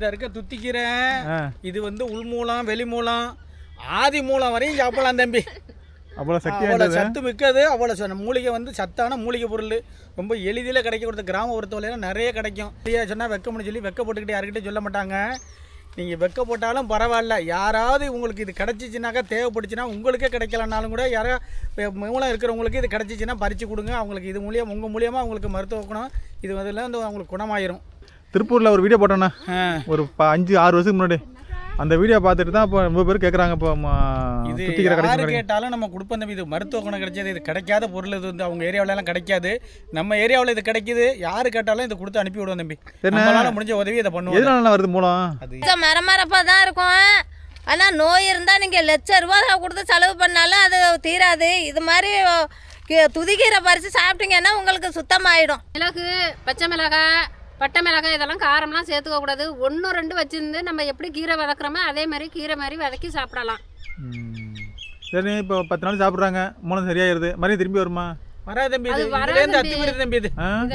இந்த இருக்க துத்திக்கீரை ஆ. இது வந்து உள்மூலம் வெளிமூலம் ஆதி மூலம் வரையும் சாப்பிடலாம் தம்பி. அவ்வளோ சக்தி அவ்வளோ சத்து மிக்கது அவ்வளோ ச- மூலிகை வந்து சத்தான மூலிகை பொருள். ரொம்ப எளிதில் கிடைக்கக்கூடிய கிராம பொறுத்தவரையில நிறைய கிடைக்கும். ஐயா சொன்னால் வெக்கம்னு சொல்லி வெக்க போட்டுக்கிட்டு யாருக்கிட்டையும் சொல்ல மாட்டாங்க. நீங்கள் வெக்க போட்டாலும் பரவாயில்ல. யாராவது உங்களுக்கு இது கிடச்சிச்சினாக்கா தேவைப்பட்டுச்சுன்னா உங்களுக்கே கிடைக்கலனாலும் கூட யாரோ இப்ப மூலம் இருக்கிறவங்களுக்கு இது கிடச்சிச்சின்னா பறித்து கொடுங்க. அவங்களுக்கு இது மூலியம் உங்கள் மூலியமாக அவங்களுக்கு மருத்துவ குணம் இது அதில் வந்து அவங்களுக்கு குணமாயிரும். திருப்பூரில் ஒரு வீடியோ போட்டோண்ணா. ஒரு ப- அஞ்சு ஆறு வருஷத்துக்கு முன்னாடி. அந்த வீடியோ பார்த்துட்டு தான் இப்போ ரொம்ப பேர் கேட்குறாங்க இப்போ இது சுத்திக்கிற கிடைக்கும் கேட்டாலும் நம்ம கொடுப்போம் தம்பி இது மருத்துவ குணம் கிடைச்சது இது கிடைக்காத பொருள் இது வந்து அவங்க ஏரியாவுல எல்லாம் கிடைக்காது. நம்ம ஏரியாவில் இது கிடைக்குது. யாரு கேட்டாலும் இதை கொடுத்து அனுப்பி விடுவோம் தம்பி. நம்மளால முடிஞ்ச உதவி இதை பண்ணுவோம். எதனால வருது மூலம்? அது மரமரப்பாக தான் இருக்கும். ஆனால் நோய் இருந்தால் நீங்கள் லட்ச ரூபா கொடுத்து செலவு பண்ணாலும் அது தீராது. இது மாதிரி துதிக்கீரை பறித்து சாப்பிட்டீங்கன்னா உங்களுக்கு சுத்தமாயிடும். மிளகு பச்சை மிளகாய் பட்டை மிளகாய் இதெல்லாம் காரம்லாம் சேர்த்துக்க கூடாது. ஒன்று ரெண்டு வச்சிருந்து நம்ம எப்படி கீரை வதக்குறோமோ அதே மாதிரி கீரை மாதிரி வதக்கி சாப்பிடலாம். ம். சரி இப்போ பத்து நாள் சாப்பிட்றாங்க. மூலம் சரியாயிருது. மறுபடியும் திரும்பி வருமா? வராது தம்பி இது. அது வராது இதுலேருந்து. அத்தி போயிருது தம்பி இது.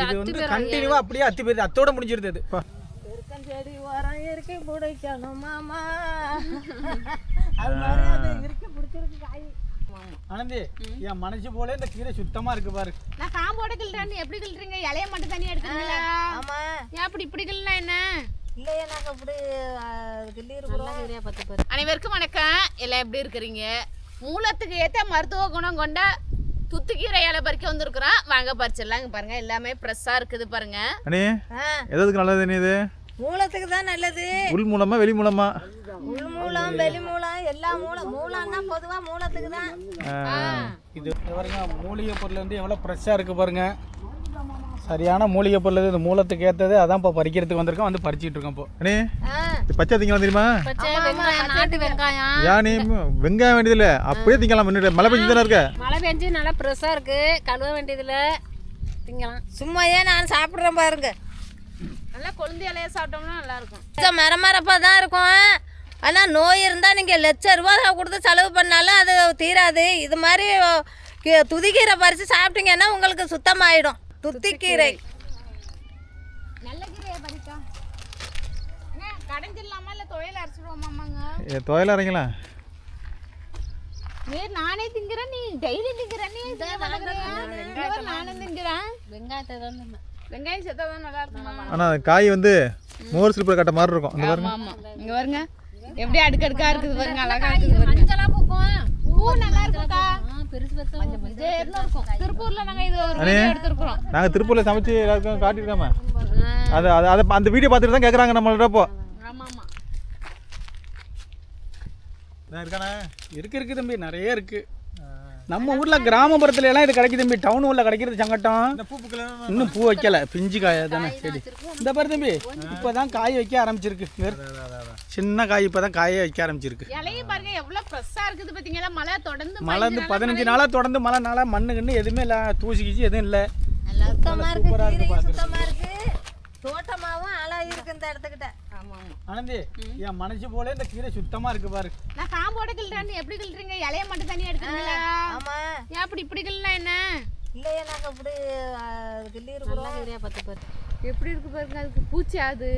இது வந்து பேர் கண்டினியூவா அப்படியே அத்தி போயிருது அத்தோட முடிஞ்சிருது இது செடி உரம் இருக்கு பிடிக்கணும் மாமா. அது மாதிரி அது இருக்கு பிடிச்சிருக்கு காய். ஆனந்தி என் மனசு போல இந்த கீரை சுத்தமா இருக்கு பாரு. நான் காம்போட கிள்றேன்னு எப்படி கிள்றீங்க? இலைய மட்டும் தனியா எடுக்கிறீங்களா ஆமாம் ஏன் அப்படி இப்படி கிள்னா என்ன? இல்லையே நாங்கள் அப்படி கிள்ளி இருக்கிறோம் கீரையா பத்து பேர். அனைவருக்கும் வணக்கம். எல்லாம் எப்படி இருக்கிறீங்க? மூலத்துக்கு ஏற்ற மருத்துவ குணம் கொண்ட துத்துக்கீரை இலை பறிக்க வந்திருக்கிறோம். வாங்க பறிச்சிடலாம். இங்க பாருங்க எல்லாமே ஃப்ரெஷ்ஷாக இருக்குது பாருங்க. எதுக்கு நல்லது இது? மூலத்துக்கு தான் நல்லது. உள் மூலமா வெளி மூலமா உள் மூலம் வெளி மூலம் எல்லா மூலம் மூலம்னா பொதுவாக மூலத்துக்கு தான் இது பாருங்க மூலிகை பொருள் வந்து எவ்வளோ ஃப்ரெஷ்ஷாக இருக்கு பாருங்க. சரியான மூலிகை பொருள் இது. இது மூலத்துக்கு ஏற்றது அதான் இப்போ பறிக்கிறதுக்கு வந்திருக்கோம். வந்து பறிச்சிட்டு இருக்கோம் இப்போ. அண்ணே பச்சை திங்கலாம் தெரியுமா நாட்டு வெங்காயம். நீ வெங்காயம் வேண்டியதில்ல. அப்படியே திங்கலாம் முன்னாடி மழை பெஞ்சு தானே இருக்க? மழை பெஞ்சு நல்லா ஃப்ரெஷ்ஷாக இருக்கு. கழுவ வேண்டியதில்ல. திங்கலாம். சும்மா ஏன் நான் சாப்பிட்றேன் பாருங்க. நல்லா கொழுந்து இலைய சாப்பிட்டோம்னா நல்லா இருக்கும் கொஞ்சம் மரமரப்பாக தான் இருக்கும். ஆனால் நோய் இருந்தால் நீங்கள் லட்ச ரூபா கொடுத்து செலவு பண்ணாலும் அது தீராது. இது மாதிரி கி- துதிக்கீரை பறித்து சாப்பிட்டீங்கன்னா உங்களுக்கு சுத்தமாயிடும். துத்திக்கீரை. நல்ல கீரையை பறிக்கா கடைஞ்சிடலாமா இல்லை அரைச்சிடுவோமாமாங்க துவையல் அரைங்களா? வேறு நானே திங்கிறேன் நீ டெய்லி திங்கிறேன். நீ நானும் திங்கிறேன். வெங்காயத்தை தான். வெங்காயம் சேர்த்தா தான் நல்லா இருக்கும் ஆனால் காய் வந்து மோர் சிலிப்பர் கட்ட மாதிரி இருக்கும். அந்த பாருங்க. இங்க பாருங்க. எப்படி அடுக்கடுக்கா இருக்குது பாருங்க அழகா இருக்குது பாருங்க. மஞ்சளா பூக்கும். பூ நல்லா இருக்கும்க்கா. நாங்க திருப்பூரில் சமைச்சு எல்லாருக்கும் காட்டியிருக்காம. அது அது அதை அந்த வீடியோ பார்த்துட்டு தான் கேட்குறாங்க நம்மள்ட்ட இப்போ ஆமா ஆமா. இருக்கானே இருக்கு இருக்கு தம்பி. நிறைய இருக்கு. நம்ம ஊர்ல கிராமப்புறத்துல எல்லாம் இது கிடைக்குது தம்பி. டவுன் ஊர்ல கிடைக்கிறது சங்கட்டம் இன்னும் பூ வைக்கல. பிஞ்சு காயா தானே. செடி இந்த பாரு தம்பி இப்போதான் காய் வைக்க ஆரம்பிச்சிருக்கு. சின்ன காய் இப்போதான் காய வைக்க ஆரம்பிச்சிருக்கு. இலைய பாருங்க எவ்வளவு ஃப்ரெஷ்ஷா இருக்குது பாத்தீங்களா? மழை தொடர்ந்து மழை வந்து பதினஞ்சு நாளா தொடர்ந்து மழை நாளா மண்ணு கிண்ணு எதுவுமே இல்லை. தூசி கீசி எதுவும் இல்லை. சுத்தமாக இருக்கு இருக்கு தோட்டமாகவும் அழகு இருக்கு. இந்த இடத்துக்கிட்ட. ஆனந்தி என் மனசு போல இந்த கீரை சுத்தமா இருக்கு பாரு. நான் காம்போட கிள்றேன்னு எப்படி கிள்றீங்க? இலைய மட்டும் தனியா எடுக்கிறீங்களா ஆமாம் ஏன் அப்படி இப்படி கிள்னா என்ன? இல்லையே நாங்கள் அப்படி கிள்ளி இருக்கிறோம் கீரையா பத்து பேர். எப்படி இருக்கு பாருங்க அதுக்கு பூச்சி அது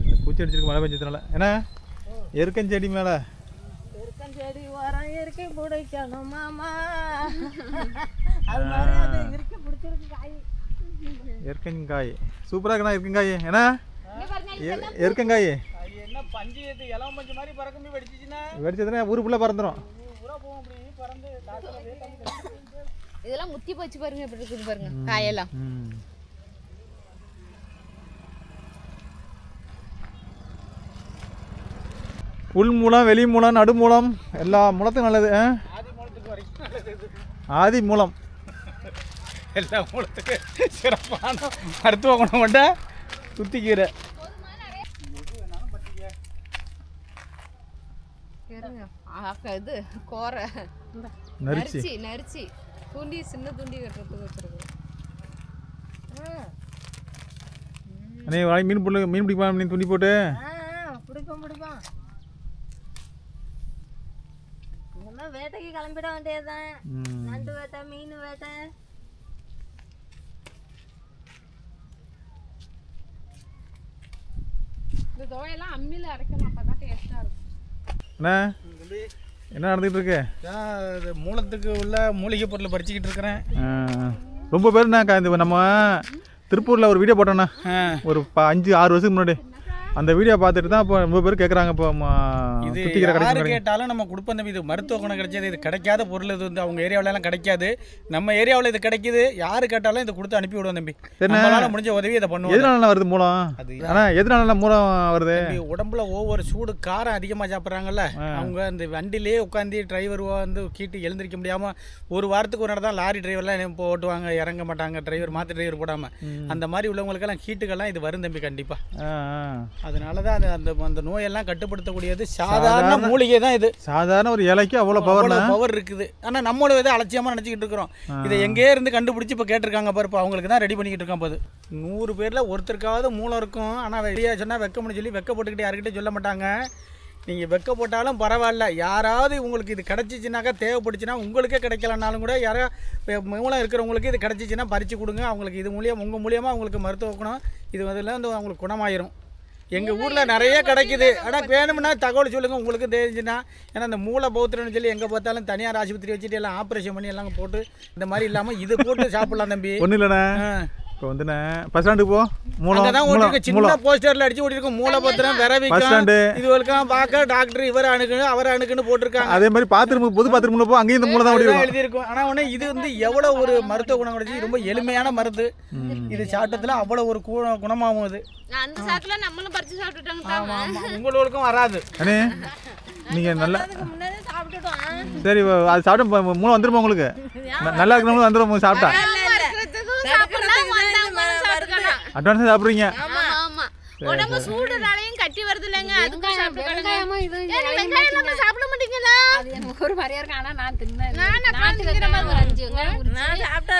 இந்த பூச்சி அடிச்சிருக்கு மழை பெஞ்சதுனால. என்ன? எருக்கஞ்செடி மேலே. செடி உரம் இருக்கு பிடிக்கணும் மாமா. அது மாதிரி அது இருக்கு பிடிச்சிருக்கு காய். எருக்கங்காய். சூப்பராக இருக்குண்ணா எருக்கங்காய். என்ன? இங்க பாருங்க எரு- எருக்கங்காய். பஞ்சு இளம் பஞ்சு மாதிரி பறக்க வெடிச்சிச்சுன்னா? வெடிச்சதுன்னா ஊர் ஃபுல்லாக பறந்துடும் பூரா போகும் அப்படி பறந்து காத்துல வேட்டாம இதெல்லாம் முத்தி போச்சு பாருங்க எப்படி இருக்குது பாருங்க காயெல்லாம். ம். உள் மூலம் வெளி மூலம் நடு மூலம் எல்லா மூலத்துக்கும் நல்லது? ஆதி மூலத்துக்கு வரைக்கும் நல்லது இது. ஆதி மூலம். எல்லா மூலத்துக்கு சிறப்பான மருத்துவ குணம் கொண்ட துத்திக்கீரை பாருங்க ஆக்கா இது கோரை. நரிச்சி. நரிச்சி தூண்டி சின்ன தூண்டி கட்டுறதுக்கு வச்சிருக்கு. அண்ணே வாங்கி மீன் போட்டு மீன் பிடிப்பா மீன் துணி போட்டு. பிடிப்போம் பிடிப்போம். இனிமே வேட்டைக்கு கிளம்பிட வேண்டியதுதான். நண்டு வேட்டை மீன் வேட்டை. இந்த துவையெல்லாம் அம்மியில் அரைக்கணும் அப்போ தான் டேஸ்ட்டாக இருக்கும். என்ன? என்ன நடந்துகிட்டு இருக்கு மூலத்துக்கு உள்ள மூலிகை பொருளை பறிச்சுக்கிட்டு இருக்கிறேன். ரொம்ப பேர் நான் இந்த நம்ம திருப்பூரில் ஒரு வீடியோ போட்டோண்ணா. ஒரு அஞ்சு ஆறு வருஷத்துக்கு முன்னாடி. அந்த வீடியோ பார்த்துட்டு தான் இப்போ ரொம்ப பேர் கேட்குறாங்க இப்போ இது யாரு கேட்டாலும் நம்ம கொடுப்போம் தம்பி இது மருத்துவ குணம் கிடைச்சது இது கிடைக்காத பொருள் இது வந்து அவங்க ஏரியாவுல எல்லாம் கிடைக்காது. நம்ம ஏரியாவில் இது கிடைக்குது யாரு கேட்டாலும் இதை கொடுத்து அனுப்பி விடுவோம் தம்பி. நம்மளால முடிஞ்ச உதவி இதை பண்ணுவோம். எதனால வருது மூலம்? ஆனால் எதனால மூலம் வருது? உடம்புல ஒவ்வொரு சூடு காரம் அதிகமாக சாப்பிட்றாங்கல்ல அவங்க அந்த வண்டிலே உட்காந்து டிரைவர் வந்து கீட்டு எழுந்திருக்க முடியாம ஒரு வாரத்துக்கு ஒரு தான் லாரி டிரைவர்லாம் இப்போ ஓட்டுவாங்க இறங்க மாட்டாங்க டிரைவர் மாற்று டிரைவர் போடாம. அந்த மாதிரி உள்ளவங்களுக்கெல்லாம் ஹீட்டுக்கெல்லாம் இது வரும் தம்பி கண்டிப்பா. ஆ ஆ. அதனால தான் அந்த அந்த அந்த நோயெல்லாம் கட்டுப்படுத்தக்கூடியது. சாதாரண மூலிகை தான் இது. சாதாரண ஒரு இலைக்கு அவ்வளோ அவ்வளோ பவர் இருக்குது. ஆனா நம்மளும் இதை அலட்சியமா நினச்சிக்கிட்டு இருக்கிறோம். இதை எங்கேயே இருந்து கண்டுபிடிச்சி இப்போ கேட்டிருக்காங்க பாரு இப்போ அவங்களுக்கு தான் ரெடி பண்ணிக்கிட்டு இருக்கான் போது நூறு பேர்ல ஒருத்தருக்காவது மூலம் இருக்கும். ஆனா வெளியே சொன்னா வெக்கம்னு சொல்லி வெக்க போட்டுக்கிட்டு யாருக்கிட்ட சொல்ல மாட்டாங்க. நீங்கள் வெக்க போட்டாலும் பரவாயில்ல. யாராவது உங்களுக்கு இது கிடச்சிச்சினாக்கா தேவைப்பட்டுச்சுன்னா உங்களுக்கே கிடைக்கலனாலும் கூட யாரோ இப்ப மூலம் இருக்கிறவங்களுக்கு இது கிடச்சிச்சின்னா பறித்து கொடுங்க. அவங்களுக்கு இது மூலியம் உங்கள் மூலியமாக அவங்களுக்கு மருத்துவ குணம் இது வந்து அவங்களுக்கு குணமாயிரும். எங்கள் ஊரில் நிறைய கிடைக்குது. ஆனால் வேணும்னா தகவல் சொல்லுங்கள் உங்களுக்கு தெரிஞ்சுன்னா. ஏன்னா இந்த மூளை பௌத்திரம்னு சொல்லி எங்கே பார்த்தாலும் தனியார் ஆஸ்பத்திரி வச்சுட்டு எல்லாம் ஆப்ரேஷன் பண்ணி எல்லாம் போட்டு இந்த மாதிரி இல்லாமல் இது போட்டு சாப்பிடலாம் தம்பி. ஒன்றும் இல்லைண்ணே. இப்போ வந்துண்ணே பஸ் ஸ்டாண்டுக்கு போ. மூலம் சின்ன போஸ்டர்ல அடிச்சு ஓட்டிருக்கோம் மூலபத்திரம் பஸ் விரவிக்கும். ஸ்டாண்டு இதுவரைக்கும் பார்க்க டாக்டர் இவர் அணுக்குன்னு அவர் அணுக்குன்னு போட்டிருக்காங்க. அதே மாதிரி பாத்ரூம் பொது பாத்ரூம்ல போ. அங்கேயும் இந்த மூலம் தான் ஓடி அதுதான் இருக்கும் எழுதியிருக்கும். ஆனா உடனே இது வந்து எவ்வளவு ஒரு மருத்துவ குணம் கிடைச்சி ரொம்ப எளிமையான மருந்து. இது சாப்பிட்டதுல அவ்வளவு ஒரு கு- குணமாகும் இது அந்த சாக்குல நம்மளும் பறிச்சு சாப்பிட்டுட்டாங்க உங்களுக்கும் வராது. அண்ணே நீங்கள் நல்லா சரி அது சாப்பிட்டு மூலம் வந்துருமா உங்களுக்கு? நல்லா இருக்கிறவங்களும் வந்துடும் சாப்பிட்டா. அட்வான்ஸாக சாப்பிட்றீங்க. ஆமா ஆமா உடம்பு சூடுனாலையும் கட்டி வருது இல்லைங்க அதுக்கும் சாப்பிட மாட்டீங்களா? ஒரு மாதிரியா இருக்கு ஆனால் நான் தின்னேன். நானா ஒரு அஞ்சு நான் சாப்பிட்டா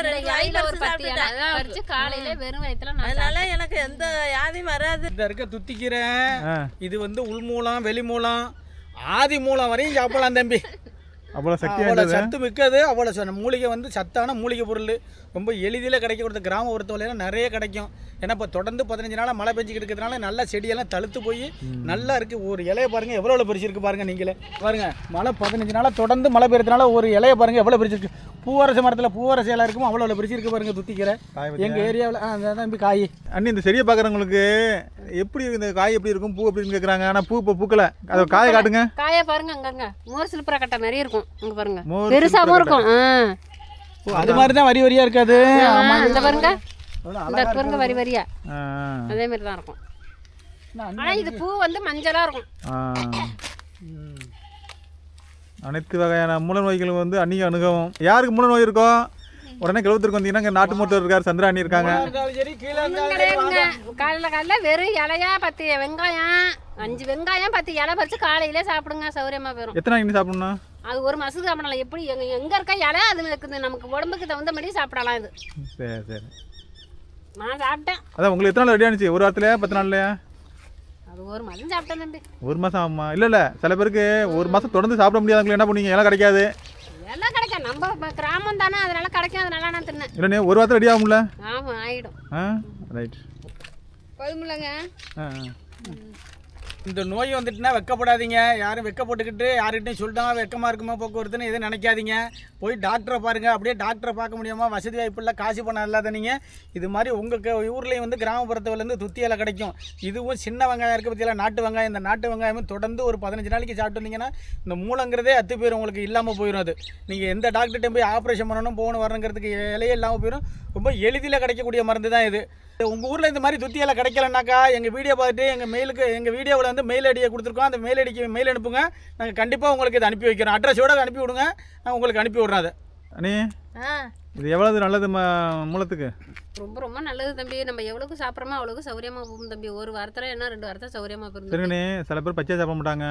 ஒரு பத்து. பறிச்சு காலையில வெறும் வயிற்றுல நான் அதனால எனக்கு எந்த வியாதியும் வராது. இந்த இருக்க துத்திக்கீரை ஆ. இது வந்து உள்மூலம் வெளிமூலம் ஆதி மூலம் வரையும் சாப்பிடலாம் தம்பி. அவ்வளோ சக்தி அவ்வளோ சத்து மிக்கது அவ்வளோ ச- மூலிகை வந்து சத்தான மூலிகை பொருள். ரொம்ப எளிதில் கிடைக்கக்கூடிய கிராம பொறுத்தவரையில நிறைய கிடைக்கும். ஏன்னா இப்போ தொடர்ந்து பதினஞ்சு நாளாக மழை பெஞ்சிக்கிட்டு இருக்கிறதுனால நல்லா செடியெல்லாம் தழுத்து போய் நல்லா இருக்குது ஒரு இலைய பாருங்கள் எவ்வளோ எவ்வளோ பெருசு இருக்குது பாருங்கள் நீங்களே. பாருங்க மழை பதினஞ்சு நாளாக தொடர்ந்து மழை பெய்யறதுனால ஒரு இலைய பாருங்கள் எவ்வளோ பெருசு இருக்கு பூவரச மரத்தில் பூவரச இலை இருக்கும் அவ்வளோ எவ்வளோ பெருசு இருக்குது பாருங்கள் துத்திக்கீரை? எங்கள் ஏரியாவில் அந்த தம்பி காய். அண்ணி இந்த செடியை பார்க்குறவங்களுக்கு எப்படி இந்த காய் எப்படி இருக்கும் பூ எப்படின்னு கேட்குறாங்க ஆனால் பூ இப்போ பூக்கலை. அதை காயை காட்டுங்க. காயை பாருங்க அங்கங்க. மோர் சிலுப்புற கட்டை மாதிரி இருக்கும். அங்க பாருங்க. மோர் பெருசாவும் இருக்கும். அது மாதிரி தான் வரி வரியாக இருக்காது? ஆ, இந்த பாருங்க. அவ்வளோ இந்த பாருங்க வரி வரியா. அதே மாதிரி தான் இருக்கும் அழகா ஆனா இது பூ வந்து மஞ்சளா இருக்கும். அனைத்து வகையான மூல நோய்களும் வந்து அன்னிக்கு அணுகவும். யாருக்கு மூல நோய் இருக்கோ? உடனே கிளவுத்திற்கு வந்தீங்கன்னா நாட்டு மருத்துவர் இருக்கார் சந்திரா அண்ணி இருக்காங்க காலையில காலையில வெறும் இலையா பத்து வெங்காயம் அஞ்சு வெங்காயம் பத்து இலை பறிச்சு காலையிலே சாப்பிடுங்க சௌரியமா போயிடும் எத்தனை நாள் சாப்பிடணும் அது ஒரு மாசத்துக்கு சாப்பிடலாம் எப்படி எங்க எங்க இருக்க இலை அது இருக்குது. நமக்கு உடம்புக்கு தகுந்த மாதிரி சாப்பிடலாம் இது. சரி சரி. நான் சாப்பிட்டேன். அதான் உங்களுக்கு எத்தனை நாள் ரெடி ஆனிச்சு? ஒரு வாரத்துலயா பத்து நாள்லையா? ஒரு மாதம் ஆகுமா? இல்லை இல்லை. சில பேருக்கு ஒரு மாதம் தொடர்ந்து சாப்பிட முடியாதவங்களுக்கு என்ன பண்ணுவீங்க? எல்லாம் கிடைக்காது. எல்லாம் கிடைக்கும் நம்ம கிராமம் தானே அதனால கிடைக்கும் அதனால நான் தின்னேன். இல்லைண்ணே ஒரு வாரத்தில் ரெடி ஆகும்ல? ஆமா ஆயிடும். ஆ ரைட் போதுமில்லங்க ஆ ஆ. இந்த நோய் வந்துட்டுனா வெக்கப்படாதீங்க. யாரும் வெக்கப்பட்டுக்கிட்டு யாருக்கிட்டையும் சொல்லிட்டாங்க வெக்கமாக இருக்குமா போக்குவரத்துன்னு எதுவும் நினைக்காதீங்க. போய் டாக்டரை பாருங்கள் அப்படியே டாக்டரை பார்க்க முடியாமல் வசதி வாய்ப்பு இல்லை காசு பணம் இல்லாத நீங்கள் இது மாதிரி உங்கள் ஊர்லேயும் வந்து கிராமப்புறத்துலேருந்து துத்தியில கிடைக்கும். இதுவும் சின்ன வெங்காயம் இருக்குது பற்றியில் நாட்டு வெங்காயம். இந்த நாட்டு வெங்காயமும் தொடர்ந்து ஒரு பதினஞ்சு நாளைக்கு சாப்பிட்டு வந்தீங்கன்னா இந்த மூலங்கிறதே அத்து போயிடும் உங்களுக்கு இல்லாமல் போயிடும் அது. நீங்கள் எந்த டாக்டர்கிட்டையும் போய் ஆப்ரேஷன் பண்ணணும் போகணும் வரணுங்கிறதுக்கு இலையே இல்லாமல் போயிடும் ரொம்ப எளிதில் கிடைக்கக்கூடிய மருந்து தான் இது. உங்கள் ஊரில் இந்த மாதிரி துத்தியெல்லாம் கிடைக்கலனாக்கா எங்கள் வீடியோ பார்த்துட்டு எங்கள் மெயிலுக்கு எங்கள் வீடியோவில் வந்து மெயில் ஐடியை கொடுத்துருக்கோம். அந்த மெயில் ஐடிக்கு மெயில் அனுப்புங்க. நாங்கள் கண்டிப்பாக உங்களுக்கு இதை அனுப்பி வைக்கிறோம். அட்ரஸோட அனுப்பி விடுங்க. நான் உங்களுக்கு அனுப்பி விட்றேன் அதை. அண்ணே இது எவ்வளவு நல்லது ம மூலத்துக்கு? ரொம்ப ரொம்ப நல்லது தம்பி. நம்ம எவ்வளவுக்கு சாப்பிட்றோமோ அவ்வளவுக்கு சௌரியமா போகும் தம்பி. ஒரு வாரத்துல என்ன ரெண்டு வாரத்தை சௌரியமா போயிடும் சரிங்கண்ணே சில பேர் பச்சையாக சாப்பிட மாட்டாங்க.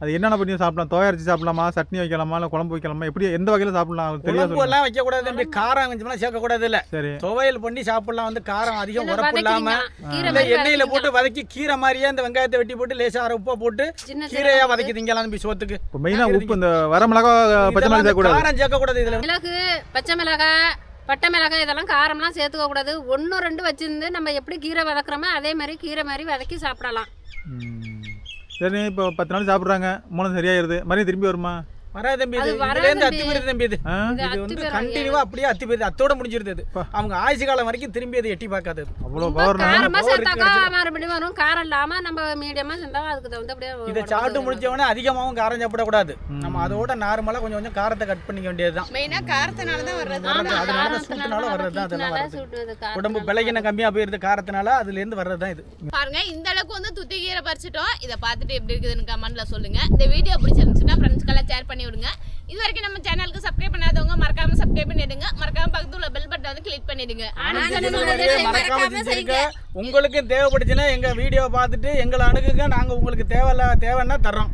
அது என்னென்ன பண்ணி சாப்பிடலாம். தோய அரைச்சி சாப்பிடலாமா? சட்னி வைக்கலாமா? இல்லை குழம்பு வைக்கலாமா? எப்படி எந்த வகையில் சாப்பிடலாம்? சொல்லுங்க. எல்லாம் வைக்கக்கூடாது தம்பி. காரம் கொஞ்சமெல்லாம் சேர்க்கக்கூடாது இல்லை சரி. துவையல் பண்ணி சாப்பிடலாம். வந்து காரம் அதிகம் உரப்பு இல்லாமல் இல்லை எண்ணெயில். போட்டு வதக்கி கீரை மாதிரியே இந்த வெங்காயத்தை வெட்டி போட்டு லேசாக உப்பை போட்டு கீரையாக வதக்கி திங்கலாம் தம்பி சோத்துக்கு? இப்போ மெயினாக உப்பு இந்த வர மிளகா பச்சை மிளகா சேர்க்கக்கூடாது. காரம் சேர்க்கக்கூடாது இதில். மிளகு பச்சை மிளகாய் பட்டை மிளகாய் இதெல்லாம் காரம்லாம் சேர்த்துக்க கூடாது. ஒன்று ரெண்டு வச்சிருந்து நம்ம எப்படி கீரை வதக்குறோமோ அதே மாதிரி கீரை மாதிரி வதக்கி சாப்பிடலாம். சரி இப்போ பத்து நாள் சாப்பிட்றாங்க. மூலம் சரியாயிருது. மறுபடியும் திரும்பி வருமா? வராது தம்பி இது. இதுலேருந்து. அத்தி போயிருது தம்பி இது. இது வந்து கண்டினியூவா அப்படியே அத்தி போயிருது அத்தோட முடிஞ்சிருது அவங்க ஆயுசு காலம் வரைக்கும் திரும்பி அதை எட்டி பார்க்காது. அவ்வளோ பவர் காரமா சேர்த்தாக்கா மறுபடியும் வரும். காரம் இல்லாம நம்ம மீடியமா செஞ்சா அதுக்கு தகுந்த அப்படியே இதை சாப்பிட்டு முடிச்சவொடனே அதிகமாகவும் காரம் சாப்பிடக்கூடாது. நம்ம அதோட நார்மலாக கொஞ்சம் கொஞ்சம் காரத்தை கட் பண்ணிக்க வேண்டியதுதான். மெயினா காரத்தினால தான் வர்றது. அதனால சூட்டுனால வர்றது தான் அதெல்லாம் வர்றது. உடம்பு பிழைக்கின கம்மியாக போயிருது காரத்தினால அதுலேருந்து வர்றது தான் இது. பாருங்க. இந்த அளவுக்கு வந்து துத்தி கீரை பறிச்சிட்டோம். இதை பார்த்துட்டு எப்படி இருக்குதுன்னு கமெண்ட்ல சொல்லுங்க. இந்த வீடியோ பிடிச்சிருந்துச்சுன்னா ஃப்ரெண்ட்ஸ்க்கெல்லாம் ஷேர் பண்ணி விடுங்க. இது வரைக்கும் நம்ம சேனலுக்கு சப்ஸ்கிரைப் பண்ணாதவங்க மறக்காம சப்ஸ்கிரைப் பண்ணிடுங்க. மறக்காம பக்கத்துல உள்ள பெல் பட்டன் வந்து கிளிக் பண்ணிடுங்க. உங்களுக்கும் தேவைப்பட்டுச்சுன்னா எங்க வீடியோ பார்த்துட்டு எங்களை அணுகுங்க. நாங்க உங்களுக்கு தேவையில்ல தேவைன்னா தர்றோம்.